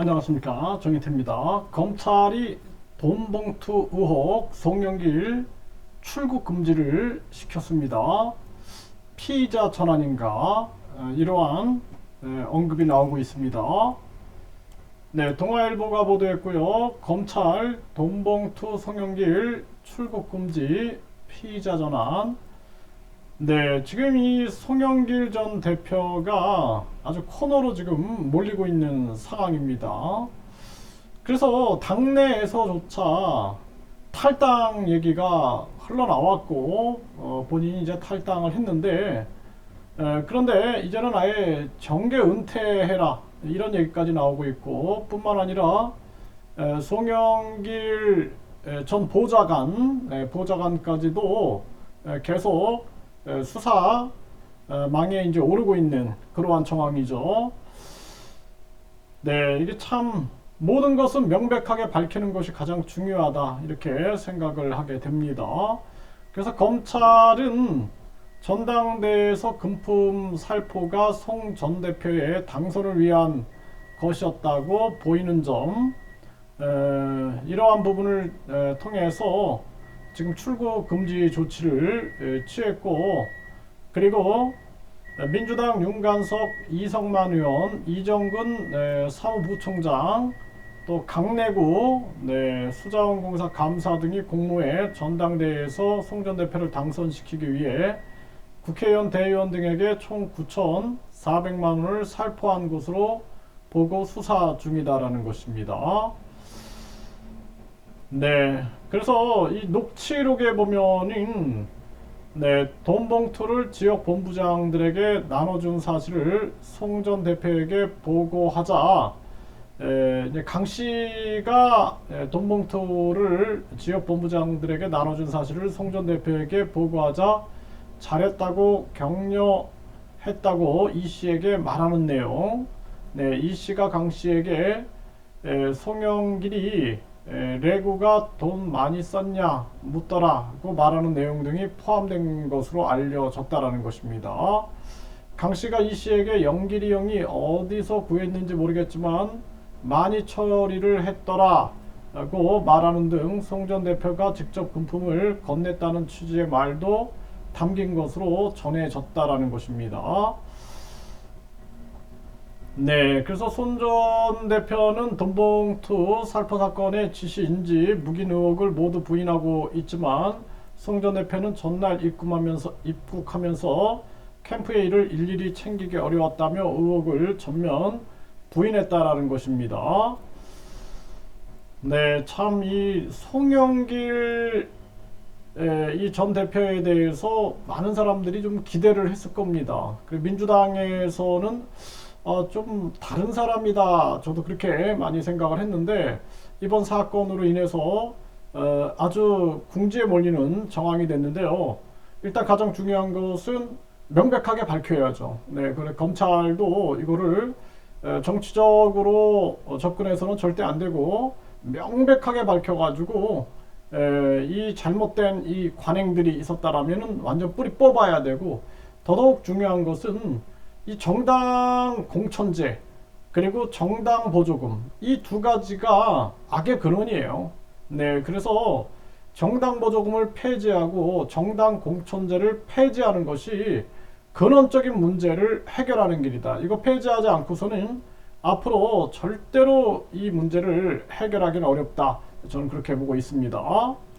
안녕하십니까 정희태입니다. 검찰이 돈봉투 의혹 송영길 출국 금지를 시켰습니다. 피의자 전환인가 어, 이러한 에, 언급이 나오고 있습니다. 네, 동아일보가 보도했고요. 검찰 돈봉투 송영길 출국 금지 피의자 전환 네, 지금 이 송영길 전 대표가 아주 코너로 지금 몰리고 있는 상황입니다. 그래서 당내에서조차 탈당 얘기가 흘러나왔고, 어, 본인이 이제 탈당을 했는데, 에, 그런데 이제는 아예 정계 은퇴해라. 이런 얘기까지 나오고 있고, 뿐만 아니라, 에, 송영길 에, 전 보좌관, 에, 보좌관까지도 에, 계속 에, 수사 어, 망에 이제 오르고 있는 그러한 정황이죠. 네, 이게 참 모든 것은 명백하게 밝히는 것이 가장 중요하다 이렇게 생각을 하게 됩니다. 그래서 검찰은 전당대회에서 금품 살포가 송 전 대표의 당선을 위한 것이었다고 보이는 점, 에, 이러한 부분을 에, 통해서 지금 출국 금지 조치를 에, 취했고 그리고 민주당 윤관석 이성만 의원 이정근 네, 사무부총장 또 강내구 네, 수자원공사 감사 등이 공모해 전당대회에서 송전 대표를 당선시키기 위해 국회의원 대의원 등에게 총 9,400만 원을 살포한 것으로 보고 수사 중이다라는 것입니다. 네. 그래서 이 녹취록에 보면은 네, 돈 봉투를 지역 본부장들에게 나눠준 사실을 송 전 대표에게 보고하자 에, 강 씨가 에, 돈 봉투를 지역 본부장들에게 나눠준 사실을 송 전 대표에게 보고하자 잘했다고 격려했다고 이 씨에게 말하는 내용. 네, 이 씨가 강 씨에게 에, 송영길이 에, 레고가 돈 많이 썼냐 묻더라고 말하는 내용 등이 포함된 것으로 알려졌다라는 것입니다. 강 씨가 이 씨에게 영길이 형이 어디서 구했는지 모르겠지만 많이 처리를 했더라고 말하는 등 송 전 대표가 직접 금품을 건넸다는 취지의 말도 담긴 것으로 전해졌다라는 것입니다. 네, 그래서 손 전 대표는 돈봉투 살포 사건의 지시인지 묵인 의혹을 모두 부인하고 있지만 송 전 대표는 전날 입국하면서 입국하면서 캠프의 일을 일일이 챙기기 어려웠다며 의혹을 전면 부인했다라는 것입니다. 네, 참 이 송영길 이 전 대표에 대해서 많은 사람들이 좀 기대를 했을 겁니다. 그리고 민주당에서는 어, 좀 다른 사람이다. 저도 그렇게 많이 생각을 했는데 이번 사건으로 인해서 어, 아주 궁지에 몰리는 정황이 됐는데요. 일단 가장 중요한 것은 명백하게 밝혀야죠. 네, 그래 검찰도 이거를 에, 정치적으로 어, 접근해서는 절대 안 되고 명백하게 밝혀가지고 에, 이 잘못된 이 관행들이 있었다라면은 완전 뿌리 뽑아야 되고 더더욱 중요한 것은 이 정당 공천제 그리고 정당 보조금 이 두 가지가 악의 근원이에요. 네, 그래서 정당 보조금을 폐지하고 정당 공천제를 폐지하는 것이 근원적인 문제를 해결하는 길이다. 이거 폐지하지 않고서는 앞으로 절대로 이 문제를 해결하기는 어렵다. 저는 그렇게 보고 있습니다.